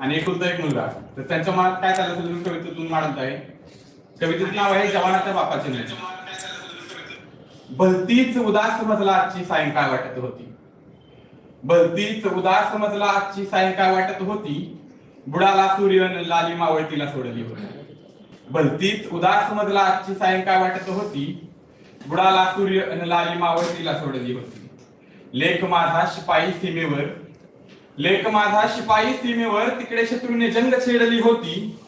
आणि एकुलता एक मुलगा. तर त्यांच्या मनात काय चालत असेल तुम्ही कवितेतून मांडत आहे कवितेचं नाव आहे जवानाच्या बापाचे नाही भलतीच उदास मजला आजची सायंकाळ वाटत होती. भलतीच उदास मजला आजची सायंकाळ वाटत होती. बुडाला सूर्य लाली मावळतीला सोडली होती. भलतीच उदास मजला आजची सायंकाळ वाटत होती. बुडाला सूर्य अन लाली मावळतीला सोडली होती. लेख माझा शिपाई सीमेवर लेख माझा शिपाई सीमेवर तिकडे शत्रूने जंग छेडली होती.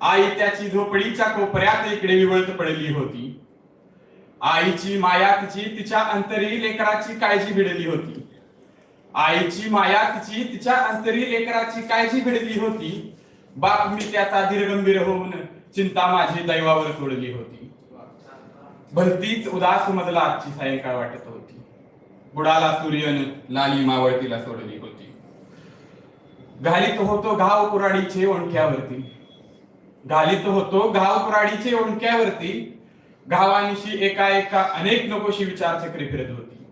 आई त्याची झोपडीच्या कोपऱ्यात इकडे विवळत पडली होती. आईची माया तिची तिच्या अंतरी लेकराची काळजी भिडली होती. आईची माया तिची तिच्या अंतरी लेकराची काळजी भिडली होती. बाप मी त्याचा धीरगंभीर होऊन चिंता माझी दैवावर सोडली होती. भलतीच उदास मजला आजची सायंकाळ वाटत होती. बुडाला सूर्यन लाली मावळतीला सोडली होती. घालित होतो घाव कुराडीचे ओंडक्यावरती. घालित होतो घाव कुराडीचे ओंडक्यावरती. घावानिशी एका एका अनेक नकोशी विचार चक्री फिरत होती.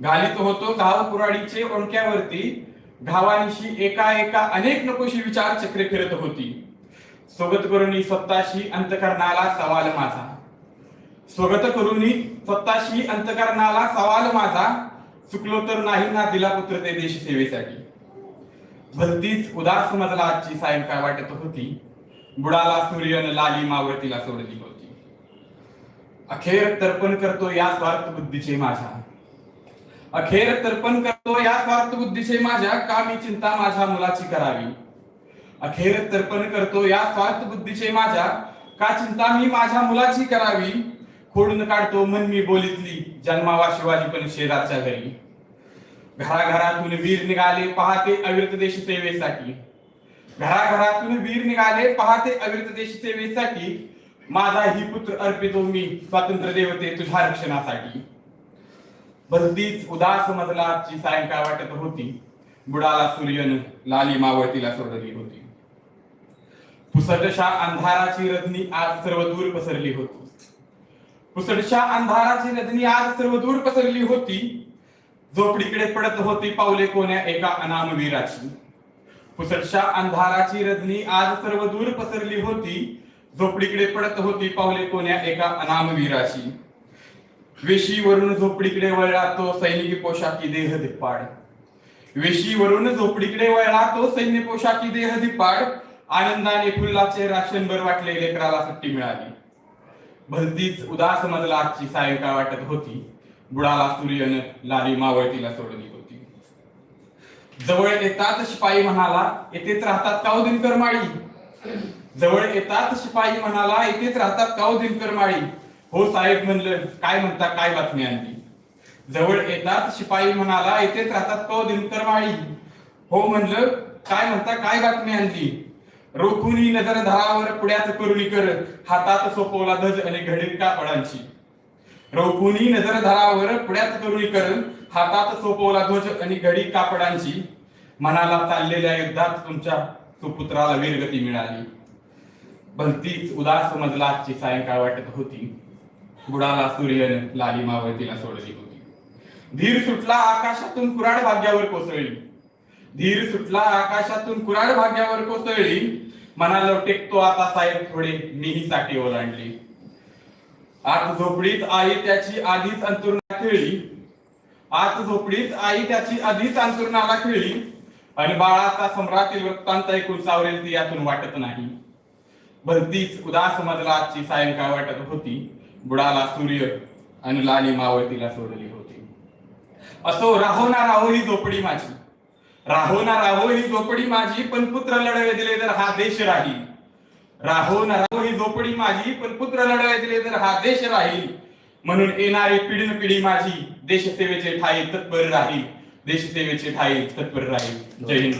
घालित होतो घाव कुराडीचे ओंडक्यावरती. घावानिशी एका एका अनेक नकोशी विचार चक्रे फिरत होती. स्वगत करुणी स्वतःशी अंतकरणाला सवाल माझा. स्वगत करुणी स्वतःशी अंतकरणाला सवाल माझा. चुकलो तर नाही ना दिला पुत्र ते देश सेवेसाठी. भलतीच उदास मजला आजची सायंकाळ वाटत होती. बुडाला सूर्यन लाली मावळतीला सोडली होती. अखेर तर्पण करतो या स्वार्थ बुद्धीचे माझ्या. अखेर तर्पण करतो या स्वार्थ बुद्धीचे माझ्या. का मी चिंता माझ्या मुलाची करावी? अखेर तर्पण करतो या स्वार्थ बुद्धीचे माझ्या. का चिंता मी माझ्या मुलाची करावी? खोडून काढतो मन मी बोलीतली. जन्मावा शिवाजी पण शेजारच्या घरी. घराघरातून वीर निघाले पहाते अविरत देश सेवेसाठी. घराघरातून वीर निघाले पहाते अविरत देश सेवेसाठी. माझा ही पुत्र अर्पितो मी स्वातंत्र्य देवते तुझ्या रक्षणासाठी. भलतीच उदास मजला सायंकाळ वाटत होती. बुडाला सूर्यन लाली मावळतीला सोडली होती. पुसटशा अंधाराची रजनी आज सर्व दूर पसरली होती. पुसटशा अंधाराची रजनी आज सर्व दूर पसरली होती. झोपडीकडे पडत होती पावले कोण्या एका अनामवीराची. पुसटशा अंधाराची रजनी आज सर्व दूर पसरली होती. झोपडीकडे पडत होती पावले कोण्या एका अनामवीराची. वेशीवरून झोपडीकडे वळला तो सैनिकी पोशाखी देह धिप्पाड. वेशीवरून झोपडीकडे वळला तो सैन्य पोशाखी देह धिप्पाड. आनंदाने फुल्लाचे राशनभर वाटले लेकराला सुट्टी मिळाली. भलतीच उदास मजला आजची सायंकाळ वाटत होती. बुडाला सूर्यन लाली मावळतीला सोडली होती जवळ येतात शिपाई म्हणाला येथेच राहतात काव दिनकर माळी? जवळ येतात शिपाई म्हणाला येथेच राहतात काव दिनकर माळी? हो साहेब म्हणलं काय म्हणता काय बातमी आणली? जवळ येतात शिपाई म्हणाला येथेच राहतात काव दिनकर माळी? हो म्हणलं काय म्हणता काय बातमी आणली? रोखुनी नजर धारावर पुढ्याच करुणी कर हातात सोपवला धज आणि घडीत कापडांची. रोखुनी नजर धरावर पुण्यात करुणी हातात सोपवला ध्वज आणि घडी कापडांची. मनाला चाललेल्या युद्धात तुमच्या सुपुत्राला वीरगती मिळाली. भलतीच उदास मजला आजची सायंकाळ वाटत होती. बुडाला सूर्यन लाली मावळतीला सोडली होती. धीर सुटला आकाशातून कुराड भाग्यावर कोसळली. धीर सुटला आकाशातून कुराड भाग्यावर कोसळली. मनाला टेकतो आता साहेब थोडे मीही साठी ओलांडली. आत झोपडीत आई त्याची आधीच अंतुरणा खेळली. आत झोपडीत आई त्याची आधीच अंतुरणाला खेळली. आणि बाळाचा सम्राटील वृत्तांत ऐकून सावरेल ती यातून वाटत नाही. भलतीच उदास मजला आजची सायंकाळ वाटत होती. बुडाला सूर्य आणि लाली मावळतीला सोडली होती. असो राहो ना राहो ही झोपडी माझी. राहो ना राहो ही झोपडी माझी पण पुत्र लढवे दिले तर हा देश राहील. राहो ना राहो ही झोपडी माझी पण पुत्र लढवे दिले तर हा देश राहील. म्हणून येणारी पिढीन पिढी माझी देशसेवेचे ठाई तत्पर राहील. देशसेवेचे ठाई तत्पर राहील. जय हिंद.